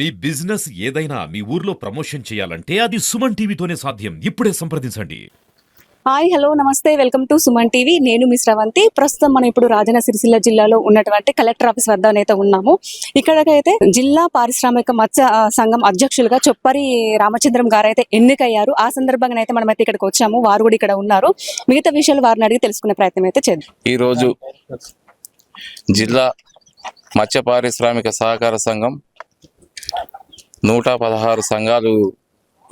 మీ business ఏదైనా మీ ఊర్లో promotion చేయాలంటే అది సుమన్ టీవీతోనే సాధ్యం. ఇప్పుడే సంప్రదించండి. హాయ్ హలో నమస్తే వెల్కమ్ టు సుమన్ టీవీ. నేను మిస్ రవంతి ప్రస్తుతం మనం ఇప్పుడు రాజన్న సిరిసిల్ల జిల్లాలో ఉన్నటువంటి కలెక్టర్ ఆఫీస్ వద్ద అయితే ఉన్నాము. ఇక్కడకైతే జిల్లా పారిశ్రామిక మత్స్య సంఘం అధ్యక్షులుగా చొప్పరి రామచంద్రం గారు అయితే ఎన్నికయ్యారు. ఆ సందర్భంగా అయితే మనం అయితే ఇక్కడికి వచ్చాము. వారు కూడా ఇక్కడ ఉన్నారు. మిగతా విషయాలు వారిని అడిగి తెలుసుకునే ప్రయత్నం అయితే చేద్దాం. ఈరోజు జిల్లా మత్స్య పారిశ్రామిక సహకార సంఘం నూట పదహారు సంఘాలు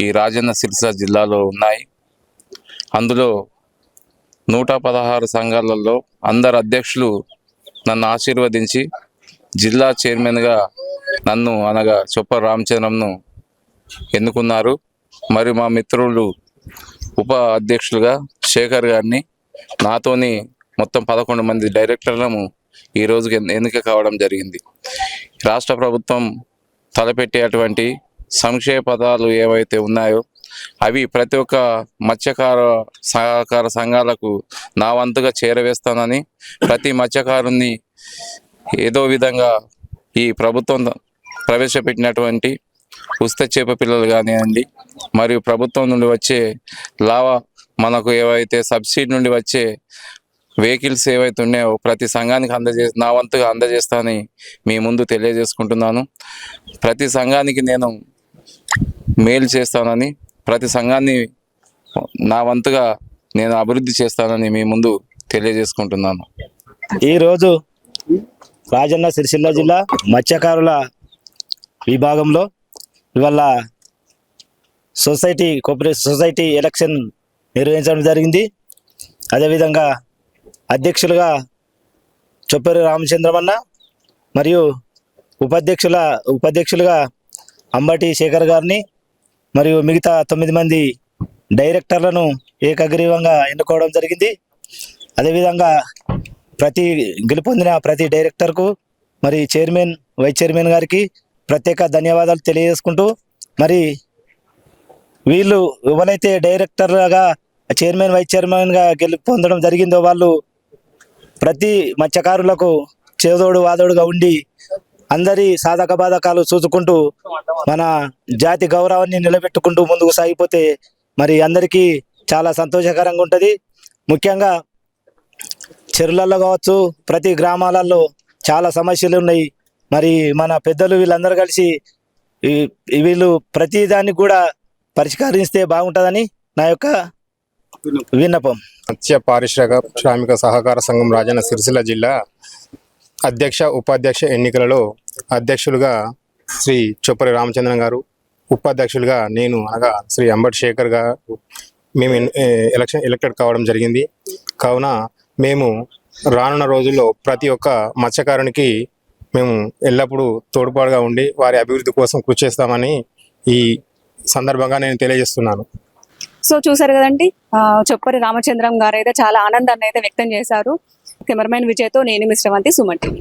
ఈ రాజన్న సిరిసిల్ల జిల్లాలో ఉన్నాయి. అందులో నూట పదహారు సంఘాలలో అందరు అధ్యక్షులు నన్ను ఆశీర్వదించి జిల్లా చైర్మన్గా నన్ను అనగా చొప్ప రామచంద్రంను ఎన్నుకున్నారు. మరి మా మిత్రులు ఉప అధ్యక్షులుగా శేఖర్ గారిని నాతోని మొత్తం పదకొండు మంది డైరెక్టర్లను ఈ రోజుకి ఎన్నిక కావడం జరిగింది. రాష్ట్ర ప్రభుత్వం తలపెట్టేటువంటి సంక్షేమ పదాలు ఏవైతే ఉన్నాయో అవి ప్రతి ఒక్క మత్స్యకార సహకార సంఘాలకు నా వంతుగా చేరవేస్తానని ప్రతి మత్స్యకారుని ఏదో విధంగా ఈ ప్రభుత్వం ప్రవేశపెట్టినటువంటి ఉస్త చేప పిల్లలు కానివ్వండి మరియు ప్రభుత్వం నుండి వచ్చే లావా మనకు ఏవైతే సబ్సిడీ నుండి వచ్చే వెహికల్స్ ఏవైతే ఉన్నాయో ప్రతి సంఘానికి అందజే నా వంతుగా అందజేస్తానని మీ ముందు తెలియజేసుకుంటున్నాను. ప్రతి సంఘానికి నేను మేలు చేస్తానని ప్రతి సంఘాన్ని నా వంతుగా నేను అభివృద్ధి చేస్తానని మీ ముందు తెలియజేసుకుంటున్నాను. ఈరోజు రాజన్న సిరిసిల్ల జిల్లా మత్స్యకారుల విభాగంలో ఇవాళ సొసైటీ కోఆపరేటివ్ సొసైటీ ఎలక్షన్ నిర్వహించడం జరిగింది. అదేవిధంగా అధ్యక్షులుగా చొప్పేరు రామచంద్రమన్న మరియు ఉపాధ్యక్షుల ఉపాధ్యక్షులుగా అంబటి శేఖర్ గారిని మరియు మిగతా తొమ్మిది మంది డైరెక్టర్లను ఏకగ్రీవంగా ఎన్నుకోవడం జరిగింది. అదేవిధంగా ప్రతి గెలుపొందిన ప్రతి డైరెక్టర్కు మరి చైర్మన్ వైస్ చైర్మన్ గారికి ప్రత్యేక ధన్యవాదాలు తెలియజేసుకుంటూ మరి వీళ్ళు ఎవరైతే డైరెక్టర్గా చైర్మన్ వైస్ చైర్మన్గా గెలుపొందడం జరిగిందో వాళ్ళు ప్రతి మత్స్యకారులకు చేదోడు వాదోడుగా ఉండి అందరి సాధక బాధకాలు చూసుకుంటూ మన జాతి గౌరవాన్ని నిలబెట్టుకుంటూ ముందుకు సాగిపోతే మరి అందరికీ చాలా సంతోషకరంగా ఉంటుంది. ముఖ్యంగా చెరువులలో కావచ్చు ప్రతి గ్రామాలలో చాలా సమస్యలు ఉన్నాయి. మరి మన పెద్దలు వీళ్ళందరూ కలిసి వీళ్ళు ప్రతి దాన్ని కూడా పరిష్కరిస్తే బాగుంటుందని నా యొక్క విన్నపం. మత్స్య పారిశ్రామిక శ్రామిక సహకార సంఘం రాజన్న సిరిసిల్ల జిల్లా అధ్యక్ష ఉపాధ్యక్ష ఎన్నికలలో అధ్యక్షులుగా శ్రీ చొప్పరి రామచంద్రన్ గారు ఉపాధ్యక్షులుగా నేను అనగా శ్రీ అంబటి శేఖర్ గారు మేము ఎలక్షన్ ఎలక్టెడ్ కావడం జరిగింది. కావున మేము రానున్న రోజుల్లో ప్రతి ఒక్క మత్స్యకారునికి మేము ఎల్లప్పుడూ తోడ్పాటుగా ఉండి వారి అభివృద్ధి కోసం కృషి చేస్తామని ఈ సందర్భంగా నేను తెలియజేస్తున్నాను. సో చూసారు కదండి ఆ, చొప్పరి రామచంద్రం గారు అయితే చాలా ఆనందాన్ని అయితే వ్యక్తం చేశారు. కెమెరామెన్ విజయ్తో నేను మిశ్రవంతి సుమన్ టీవీ